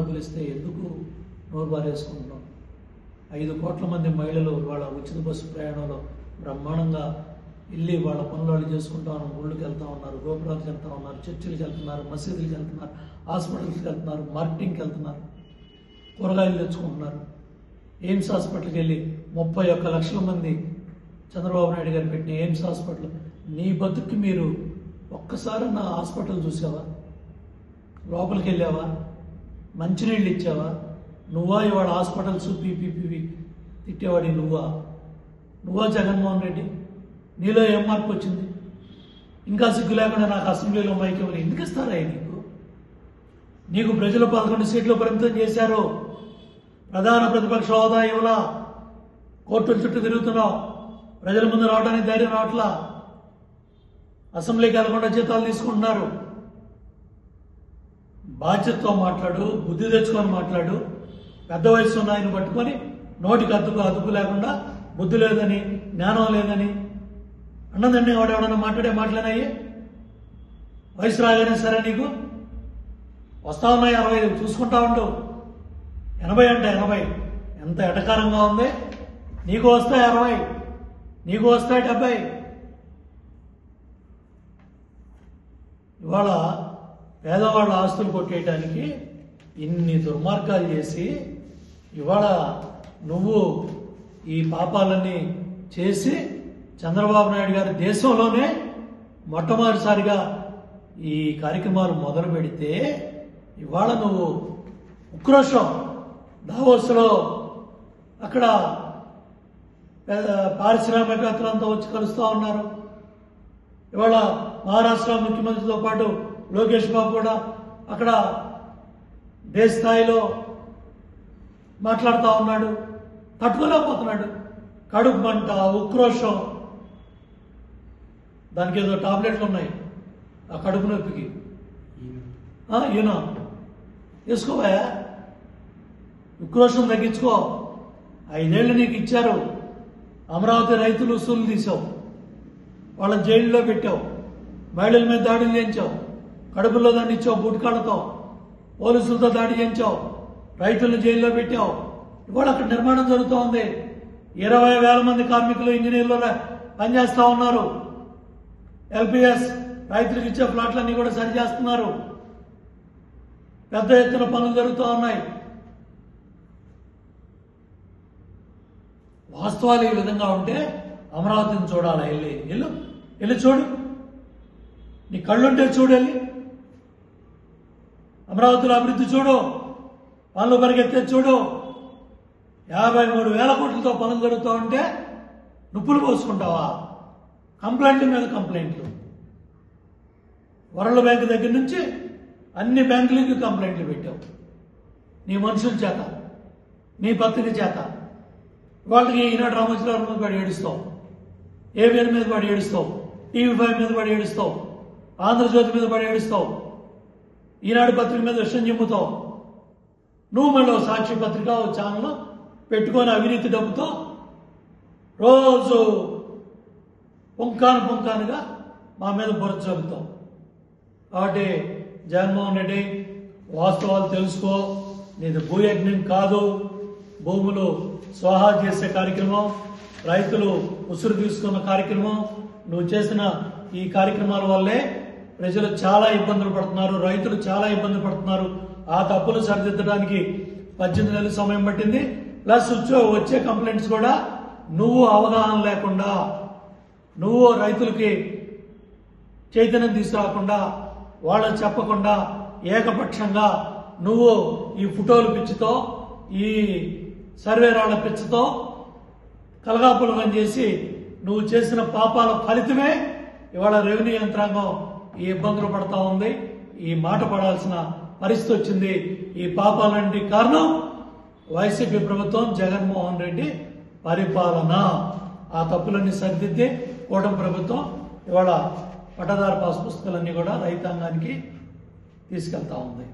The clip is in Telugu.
డబ్బులు ఇస్తే ఎందుకు నోరు బారేసుకుంటున్నాం ఐదు కోట్ల మంది మహిళలు వాళ్ళ ఉచిత బస్సు ప్రయాణంలో బ్రహ్మాండంగా వెళ్ళి వాళ్ళ పనులు వాళ్ళు చేసుకుంటా ఉన్నారు. ఊళ్ళకి వెళ్తా ఉన్నారు గోపురాలకు వెళ్తా ఉన్నారు చర్చిలకు వెళ్తున్నారు మసీదులకు వెళ్తున్నారు హాస్పిటల్స్కి వెళ్తున్నారు మార్కెటింగ్కి వెళ్తున్నారు కూరగాయలు తెచ్చుకుంటున్నారు. ఎయిమ్స్ హాస్పిటల్కి వెళ్ళి ముప్పై ఒక్క లక్షల మంది చంద్రబాబు నాయుడు గారు పెట్టిన ఎయిమ్స్ హాస్పిటల్. నీ బతుక్కి మీరు ఒక్కసారి నా హాస్పిటల్ చూసావా? లోపలికి వెళ్ళావా? మంచినీళ్ళు ఇచ్చావా? నువ్వా? ఇవాళ హాస్పిటల్స్ పీపీపీవి తిట్టేవాడి నువ్వా? నువ్వా జగన్మోహన్ రెడ్డి? నీలో ఏం మార్పు వచ్చింది? ఇంకా సిగ్గు లేకుండా నాకు అసెంబ్లీలో మైక్ ఎందుకు ఇస్తారా నీకు? నీకు ప్రజలు పదకొండు సీట్లు పరిమితం చేశారు. ప్రధాన ప్రతిపక్ష హోదా ఇవ్వలా? కోర్టుల చుట్టూ తిరుగుతున్నావు. ప్రజల ముందు రావడానికి ధైర్యం రావట్లా? అసెంబ్లీకి వెళ్ళకుండా జీతాలు తీసుకుంటున్నారు. బాధ్యతతో మాట్లాడు బుద్ధి తెచ్చుకొని మాట్లాడు పెద్ద వయసు ఉన్న ఆయన పట్టుకొని నోటికి అదుపు అదుపు లేకుండా బుద్ధి లేదని జ్ఞానం లేదని. అన్నదండి వాడు ఎవడన్నా మాట్లాడే మాట్లాడాయి వయసు రాగానే సరే నీకు? వస్తా ఉన్నాయి అరవై చూసుకుంటా ఉండు. ఎనభై అంటే ఎనభై. ఎంత ఎటకారంగా ఉంది? నీకు వస్తాయి అరవై నీకు వస్తాయి డెబ్బై. ఇవాళ పేదవాళ్ళ ఆస్తులు కొట్టేయడానికి ఇన్ని దుర్మార్గాలు చేసి ఇవాళ నువ్వు ఈ పాపాలన్నీ చేసి చంద్రబాబు నాయుడు గారి దేశంలోనే మొట్టమొదటిసారిగా ఈ కార్యక్రమాలు మొదలు పెడితే ఇవాళ నువ్వు ఉక్రోషం దావోస్లో అక్కడ పారిశ్రామికవేత్తలంతా వచ్చి కలుస్తూ ఉన్నారు. ఇవాళ మహారాష్ట్ర ముఖ్యమంత్రితో పాటు లోకేష్ బాబు కూడా అక్కడ దేశ స్థాయిలో మాట్లాడుతూ ఉన్నాడు తట్టుకోలేకపోతున్నాడు. కడుపు మంట ఉక్రోషం. దానికి ఏదో టాబ్లెట్లు ఉన్నాయి ఆ కడుపు నొప్పికి. ఆ, ఈయన. వేసుకోవా? ఉక్రోషం తగ్గించుకో. ఐదేళ్ళు నీకు ఇచ్చారు. అమరావతి రైతులు వసూలు తీసావు వాళ్ళ జైల్లో పెట్టావు. మహిళల మీద దాడులు చేయించావు. కడుపులో దాన్ని ఇచ్చావు బుట్కాళ్ళతో పోలీసులతో దాడి చేయించావు రైతులను జైల్లో పెట్టావు. ఇవాళ అక్కడ నిర్మాణం జరుగుతూ ఉంది ఇరవై వేల మంది కార్మికులు ఇంజనీర్లు పనిచేస్తూ ఉన్నారు. ఎల్పిఎస్ రైతులకు ఇచ్చే ప్లాట్లన్నీ కూడా సరి చేస్తున్నారు. పెద్ద ఎత్తున పనులు జరుగుతూ ఉన్నాయి. వాస్తవాలు ఈ విధంగా ఉంటే అమరావతిని చూడాలి వెళ్ళి వెళ్ళు వెళ్ళి చూడు. నీ కళ్ళుంటే చూడు వెళ్ళి అమరావతిలో అభివృద్ధి చూడు పనులు పరిగెత్తే చూడు. యాభై మూడు వేల కోట్లతో పనులు జరుగుతూ ఉంటే నుప్పులు పోసుకుంటావా? కంప్లైంట్ల మీద కంప్లైంట్లు. వరల్డ్ బ్యాంక్ దగ్గర నుంచి అన్ని బ్యాంకులకి కంప్లైంట్లు పెట్టావు. నీ మనుషుల చేత నీ పత్రిక చేత. వాళ్ళకి ఈనాడు రామచంద్రరావు మీద పడి ఏడుస్తావు. ఏవిఎన్ మీద పడి ఏడుస్తావు. టీవీ ఫైవ్ మీద పడి ఏడుస్తావు. ఆంధ్రజ్యోతి మీద పడి ఏడుస్తావు. ఈనాడు పత్రిక మీద విషయం చెబుతావు నువ్వు మళ్ళీ సాక్షి పత్రిక ఛానల్ పెట్టుకొని అవినీతి డబ్బుతో రోజు పుంకాను పుంకానుగా మా మీద బుర్ర చల్లుతావు కాబట్టి జగన్మోహన్ రెడ్డి వాస్తవాలు తెలుసుకో. నీది భూయజ్ఞం కాదు. భూములు స్వాహా చేసే కార్యక్రమం రైతులు ఉసురు తీసుకున్న కార్యక్రమం. నువ్వు చేసిన ఈ కార్యక్రమాల వల్లే ప్రజలు చాలా ఇబ్బందులు పడుతున్నారు రైతులు చాలా ఇబ్బంది పడుతున్నారు. ఆ తప్పులు సరిదిద్దడానికి పద్దెనిమిది నెలల సమయం పట్టింది. ప్లస్ వచ్చే వచ్చే కంప్లైంట్స్ కూడా నువ్వు అవగాహన లేకుండా నువ్వు రైతులకి చైతన్యం తీసుకురాకుండా వాళ్ళు చెప్పకుండా ఏకపక్షంగా నువ్వు ఈ ఫోటోలు పిచ్చితో ఈ సర్వేరాళ్ళ పిచ్చితో కలగాపులగం చేసి నువ్వు చేసిన పాపాల ఫలితమే ఇవాళ రెవెన్యూ యంత్రాంగం ఈ ఇబ్బందులు పడతా ఉంది. ఈ మాట పడాల్సిన పరిస్థితి వచ్చింది. ఈ పాపాలంటి కారణం వైసీపీ ప్రభుత్వం జగన్మోహన్ రెడ్డి పరిపాలన. ఆ తప్పులన్నీ సరిదిద్ది కూటమి ప్రభుత్వం ఇవాళ పట్టదారు పాస్ పుస్తకాలన్నీ కూడా రైతాంగానికి తీసుకెళ్తా ఉంది.